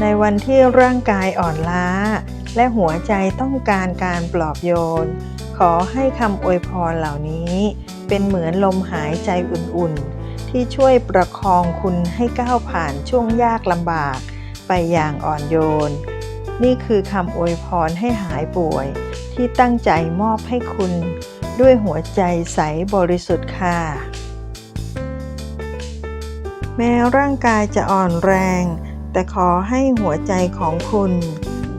ในวันที่ร่างกายอ่อนล้า และหัวใจต้องการการปลอบโยน ขอให้คำอวยพรเหล่านี้ เป็นเหมือนลมหายใจอุ่นๆ ที่ช่วยประคองคุณให้ก้าวผ่านช่วงยากลำบาก ไปอย่างอ่อนโยน นี่คือคำอวยพรให้หายป่วย ที่ตั้งใจมอบให้คุณ ด้วยหัวใจใสบริสุทธิ์ค่ะ แม้ร่างกายจะอ่อนแรง แต่ขอให้หัวใจของคุณ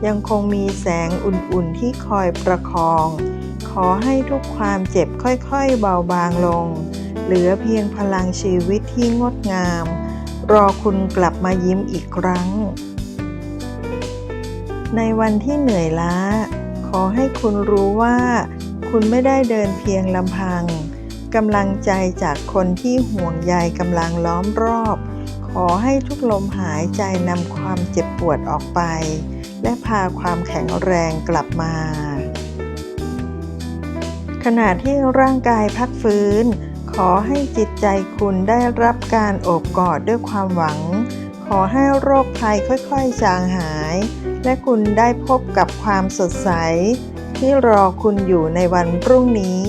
ยังคงมีแสงอุ่นๆที่คอยประคอง ขอให้ทุกความเจ็บค่อยๆเบาบางลง เหลือเพียงพลังชีวิตที่งดงาม รอคุณกลับมายิ้มอีกครั้ง ในวันที่เหนื่อยล้า ขอให้คุณรู้ว่า คุณไม่ได้เดินเพียงลำพังกำลังใจจากคนที่ห่วงใยกำลังล้อมรอบ ขอให้ทุกลมหายใจนำความเจ็บปวดออกไป และพาความแข็งแรงกลับมา ขณะที่ร่างกายพักฟื้น ขอให้จิตใจคุณได้รับการโอบกอดด้วยความหวัง ขอให้โรคภัยค่อยๆจางหาย และคุณได้พบกับความสดใส ที่รอคุณอยู่ในวันพรุ่งนี้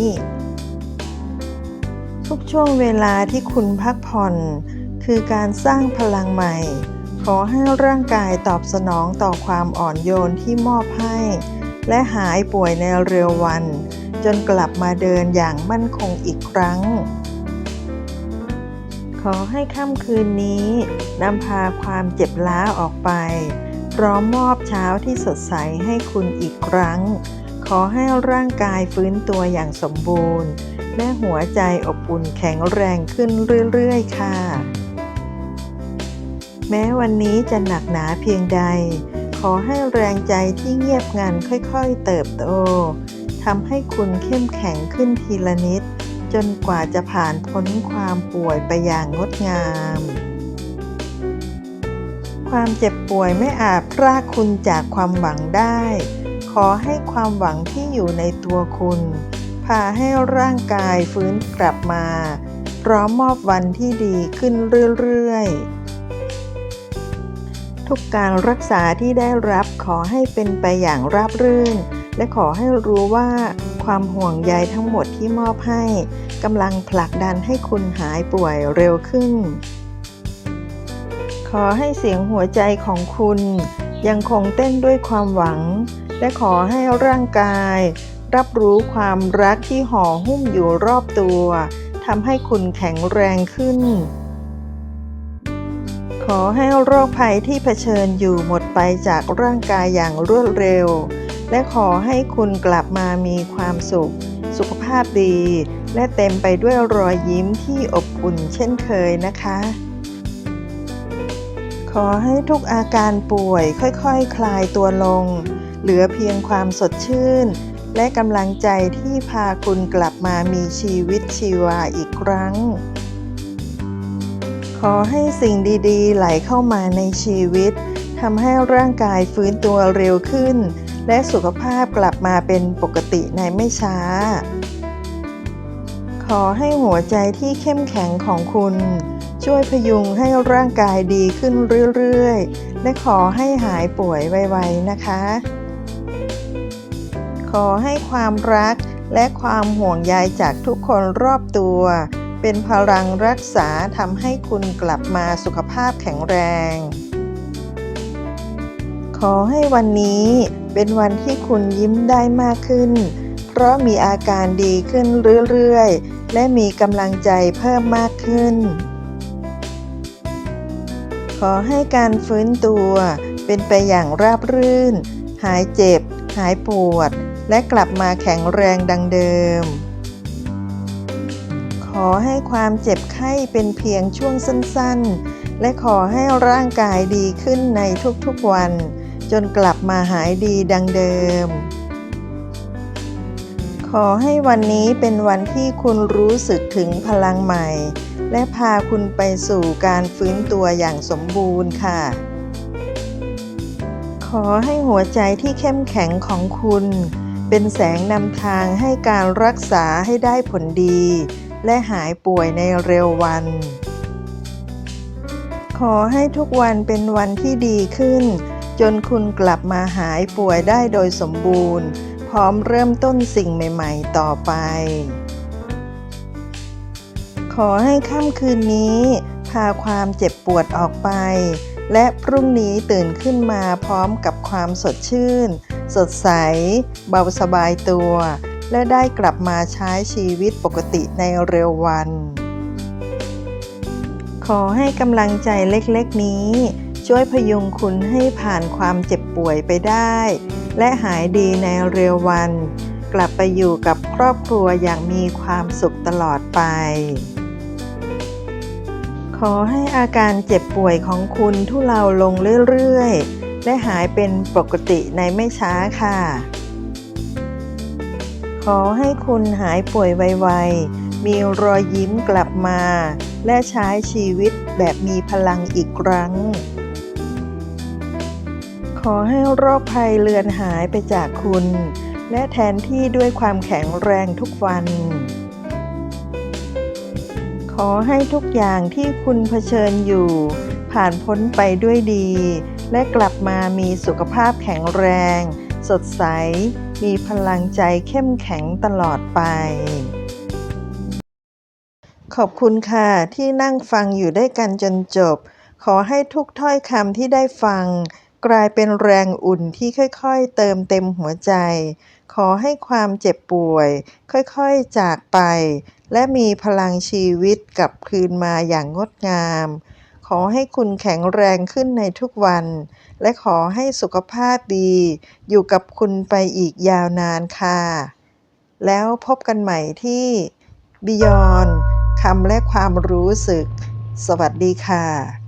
ทุกช่วงเวลาที่คุณพักผ่อน คือการสร้างพลังใหม่ ขอให้ร่างกายตอบสนองต่อความอ่อนโยนที่มอบให้ และหายป่วยในเร็ววัน จนกลับมาเดินอย่างมั่นคงอีกครั้ง ขอให้ค่ำคืนนี้นำพาความเจ็บล้าออกไป พร้อมมอบเช้าที่สดใสให้คุณอีกครั้ง ขอให้ร่างกายฟื้นตัวอย่างสมบูรณ์และหัวใจอบอุ่นแข็งแรงขึ้นเรื่อย ๆ ค่ะ แม้วันนี้จะหนักหนาเพียงใด ขอให้แรงใจที่เงียบงันค่อยๆเติบโตทำให้คุณเข้มแข็งขึ้นทีละนิด จนกว่าจะผ่านพ้นความป่วยไปอย่างงดงาม ความเจ็บป่วยไม่อาจพรากคุณจากความหวังได้ ขอให้ความหวังที่อยู่ในตัวคุณพาให้ร่างกายฟื้นกลับมา พร้อมมอบวันที่ดีขึ้นเรื่อยๆ ทุกการรักษาที่ได้รับขอให้เป็นไปอย่างราบรื่น และขอให้รู้ว่าความห่วงใยทั้งหมดที่มอบให้กำลังผลักดันให้คุณหายป่วยเร็วขึ้น ขอให้เสียงหัวใจของคุณ ยังคงเต้นด้วยความหวัง และขอให้ร่างกาย รับรู้ความรักที่ห่อหุ้มอยู่รอบตัวทำให้คุณแข็งแรงขึ้น ขอให้โรคภัยที่เผชิญอยู่หมดไปจากร่างกายอย่างรวดเร็ว และขอให้คุณกลับมามีความสุข สุขภาพดี และเต็มไปด้วยรอยยิ้มที่อบอุ่นเช่นเคยนะคะ ขอให้ทุกอาการป่วยค่อยๆคคลายตัวลง เหลือเพียงความสดชื่น และกำลังใจที่พาคุณกลับมามีชีวิตชีวาอีกครั้ง ขอให้สิ่งดีๆ ไหลเข้ามาในชีวิตทำให้ร่างกายฟื้นตัวเร็วขึ้น และสุขภาพกลับมาเป็นปกติในไม่ช้า ขอให้หัวใจที่เข้มแข็งของคุณ ช่วยพยุงให้ร่างกายดีขึ้นเรื่อยๆ และขอให้หายป่วยไวๆนะคะ ขอให้ความรักและความห่วงใยจากทุกคนรอบตัว เป็นพลังรักษาทำให้คุณกลับมาสุขภาพแข็งแรง ขอให้วันนี้เป็นวันที่คุณยิ้มได้มากขึ้น เพราะมีอาการดีขึ้นเรื่อยๆ และมีกำลังใจเพิ่มมากขึ้น ขอให้การฟื้นตัวเป็นไปอย่างราบรื่น หายเจ็บ หายปวด และกลับมาแข็งแรงดังเดิม ขอให้ความเจ็บไข้เป็นเพียงช่วงสั้นๆ และขอให้ร่างกายดีขึ้นในทุกๆวัน จนกลับมาหายดีดังเดิม ขอให้วันนี้เป็นวันที่คุณรู้สึกถึงพลังใหม่ และพาคุณไปสู่การฟื้นตัวอย่างสมบูรณ์ค่ะ ขอให้หัวใจที่เข้มแข็งของคุณ เป็นแสงนำทางให้การรักษาให้ได้ผลดี และหายป่วยในเร็ววัน ขอให้ทุกวันเป็นวันที่ดีขึ้น จนคุณกลับมาหายป่วยได้โดยสมบูรณ์ พร้อมเริ่มต้นสิ่งใหม่ ๆ ต่อไป ขอให้ค่ำคืนนี้พาความเจ็บปวดออกไป และพรุ่งนี้ตื่นขึ้นมาพร้อมกับความสดชื่น สดใส เบาสบายตัว และได้กลับมาใช้ชีวิตปกติในเร็ววัน ขอให้กำลังใจเล็กๆนี้ ช่วยพยุงคุณให้ผ่านความเจ็บป่วยไปได้ และหายดีในเร็ววัน กลับไปอยู่กับครอบครัวอย่างมีความสุขตลอดไป ขอให้อาการเจ็บป่วยของคุณทุเลาลงเรื่อยๆ และหายเป็นปกติในไม่ช้าค่ะ ขอให้คุณหายป่วยไวๆ มีรอยยิ้มกลับมา และใช้ชีวิตแบบมีพลังอีกครั้ง ขอให้โรคภัยเลือนหายไปจากคุณ และแทนที่ด้วยความแข็งแรงทุกวัน ขอให้ทุกอย่างที่คุณเผชิญอยู่ ผ่านพ้นไปด้วยดี และกลับมามีสุขภาพแข็งแรง สดใส มีพลังใจเข้มแข็งตลอดไป ขอบคุณค่ะที่นั่งฟังอยู่ด้วยกันจนจบ ขอให้ทุกถ้อยคำที่ได้ฟัง กลายเป็นแรงอุ่นที่ค่อยๆ เติมเต็มหัวใจ ขอให้ความเจ็บป่วย ค่อยๆจากไป และมีพลังชีวิตกลับคืนมาอย่างงดงาม อให้คุณแข็งแรงขึ้นในทุกวัน และขอให้สุขภาพดี อยู่กับคุณไปอีกยาวนานค่ะ แล้วพบกันใหม่ที่ Beyond คำและความรู้สึก สวัสดีค่ะ